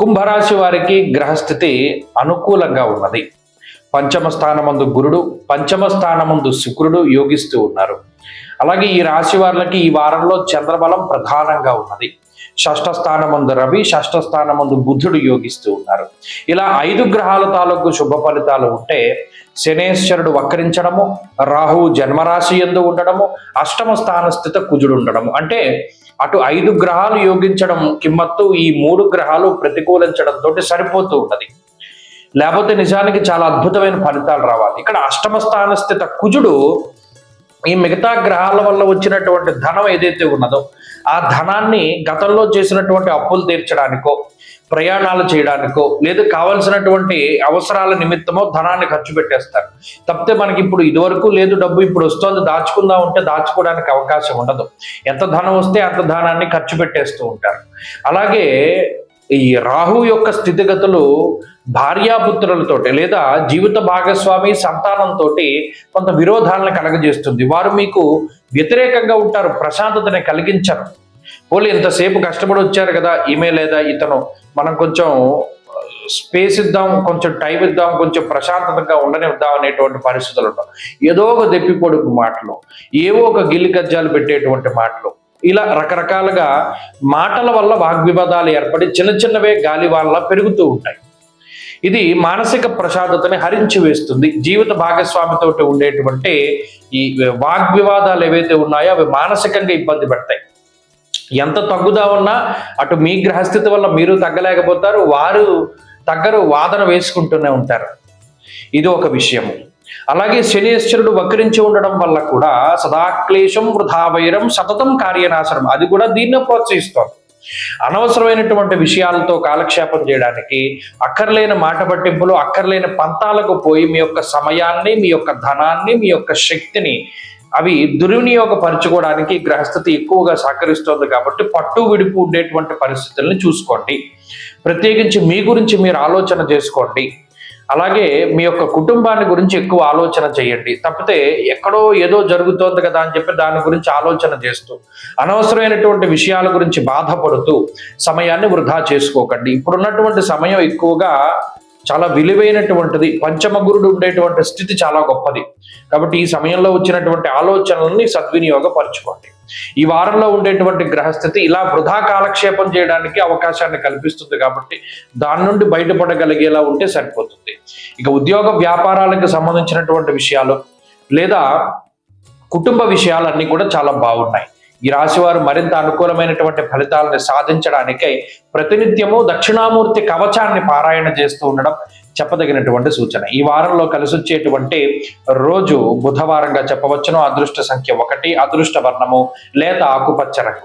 కుంభరాశి వారికి గ్రహస్థితి అనుకూలంగా ఉన్నది. పంచమ స్థానమందు గురుడు పంచమ స్థానమందు శుక్రుడు యోగిస్తూ ఉన్నారు. అలాగే ఈ రాశి వారికి ఈ వారంలో చంద్రబలం ప్రధానంగా ఉన్నది. షష్ఠ స్థానమందు రవి షష్ఠ స్థానమందు బుద్ధుడు యోగిస్తూ ఉన్నారు. ఇలా ఐదు గ్రహాల తాలూకు శుభ ఫలితాలు ఉంటే శనేశ్వరుడు వక్రించడము రాహువు జన్మరాశి ఎందు ఉండడము అష్టమ స్థానస్థిత కుజుడు ఉండడము. అంటే అటు ఐదు గ్రహాలు యోగించడం కిమ్మత్తు ఈ మూడు గ్రహాలు ప్రతికూలించడంతో సరిపోతూ ఉన్నది. లేకపోతే నిజానికి చాలా అద్భుతమైన ఫలితాలు రావాలి. ఇక్కడ అష్టమ స్థానస్థిత కుజుడు ఈ మిగతా గ్రహాల వల్ల వచ్చినటువంటి ధనం ఏదైతే ఉన్నదో ఆ ధనాన్ని గతంలో చేసినటువంటి అప్పులు తీర్చడానికో ప్రయాణాలు చేయడానికో లేదు కావలసినటువంటి అవసరాల నిమిత్తమో ధనాన్ని ఖర్చు పెట్టేస్తారు. తప్పితే మనకి ఇప్పుడు ఇదివరకు లేదు డబ్బు ఇప్పుడు వస్తుంది దాచుకుందాం ఉంటే దాచుకోవడానికి అవకాశం ఉండదు. ఎంత ధనం వస్తే అంత ధనాన్ని ఖర్చు పెట్టేస్తూ ఉంటారు. అలాగే ఈ రాహు యొక్క స్థితిగతులు భార్యాపుత్రులతోటి లేదా జీవిత భాగస్వామి సంతానంతో కొంత విరోధాలను కలగజేస్తుంది. వారు మీకు వ్యతిరేకంగా ఉంటారు ప్రశాంతతని కలిగించరు. పోలీ ఇంతసేపు కష్టపడి వచ్చారు కదా ఈమె లేదా ఇతను మనం కొంచెం స్పేస్ ఇద్దాం కొంచెం టైం ఇద్దాం కొంచెం ప్రశాంతతగా ఉండనిద్దాం అనేటువంటి పరిస్థితులు ఉంటాం ఏదో ఒక దెప్పి పొడుపు మాటలు ఏవో ఒక గిల్లి గజ్జాలు పెట్టేటువంటి మాటలు. ఇలా రకరకాలుగా మాటల వల్ల వాగ్వివాదాలు ఏర్పడి చిన్న చిన్నవే గాలి వల్ల పెరుగుతూ ఉంటాయి. ఇది మానసిక ప్రశాంతతని హరించి వేస్తుంది. జీవిత భాగస్వామితోటి ఉండేటువంటి ఈ వాగ్వివాదాలు ఏవైతే ఉన్నాయో అవి మానసికంగా ఇబ్బంది పెడతాయి. ఎంత తగ్గుదా ఉన్నా అటు మీ గ్రహస్థితి వల్ల మీరు తగ్గలేకపోతారు వారు తగ్గరు వాదన వేసుకుంటూనే ఉంటారు. ఇది ఒక విషయము. అలాగే శనీశ్వరుడు వక్రించి ఉండడం వల్ల కూడా సదాక్లేశం వృధావైరం సతతం కార్యనాశనం అది కూడా దీన్ని ప్రోత్సహిస్తోంది. అనవసరమైనటువంటి విషయాలతో కాలక్షేపం చేయడానికి అక్కర్లేని మాట పట్టింపులు అక్కర్లేని పంతాలకు పోయి మీ యొక్క సమయాన్ని మీ యొక్క ధనాన్ని మీ యొక్క శక్తిని అవి దుర్వినియోగపరచుకోవడానికి గ్రహస్థితి ఎక్కువగా సహకరిస్తోంది కాబట్టి పట్టు విడుపు ఉండేటువంటి పరిస్థితుల్ని చూసుకోండి. ప్రత్యేకించి మీ గురించి మీరు ఆలోచన చేసుకోండి. అలాగే మీ యొక్క కుటుంబాన్ని గురించి ఎక్కువ ఆలోచన చేయండి. తప్పితే ఎక్కడో ఏదో జరుగుతోంది కదా అని చెప్పి దాని గురించి ఆలోచన చేస్తూ అనవసరమైనటువంటి విషయాల గురించి బాధపడుతూ సమయాన్ని వృధా చేసుకోకండి. ఇప్పుడున్నటువంటి సమయం ఎక్కువగా చాలా విలువైనటువంటిది పంచమ గురుడు ఉండేటువంటి స్థితి చాలా గొప్పది. కాబట్టి ఈ సమయంలో వచ్చినటువంటి ఆలోచనల్ని సద్వినియోగపరచుకోండి. ఈ వారంలో ఉండేటువంటి గ్రహస్థితి ఇలా వృధా కాలక్షేపం చేయడానికి అవకాశాన్ని కల్పిస్తుంది కాబట్టి దాని నుండి బయటపడగలిగేలా ఉంటే సరిపోతుంది. ఇక ఉద్యోగ వ్యాపారాలకు సంబంధించినటువంటి విషయాలు లేదా కుటుంబ విషయాలన్నీ కూడా చాలా బాగున్నాయి. ఈ రాశివారు మరింత అనుకూలమైనటువంటి ఫలితాలను సాధించడానికై ప్రతినిత్యము దక్షిణామూర్తి కవచాన్ని పారాయణ చేస్తూ ఉండడం చెప్పదగినటువంటి సూచన. ఈ వారంలో కలిసి వచ్చేటువంటి రోజు బుధవారంగా చెప్పవచ్చును. అదృష్ట సంఖ్య ఒకటి అదృష్ట వర్ణము లేత ఆకుపచ్చ రంగు.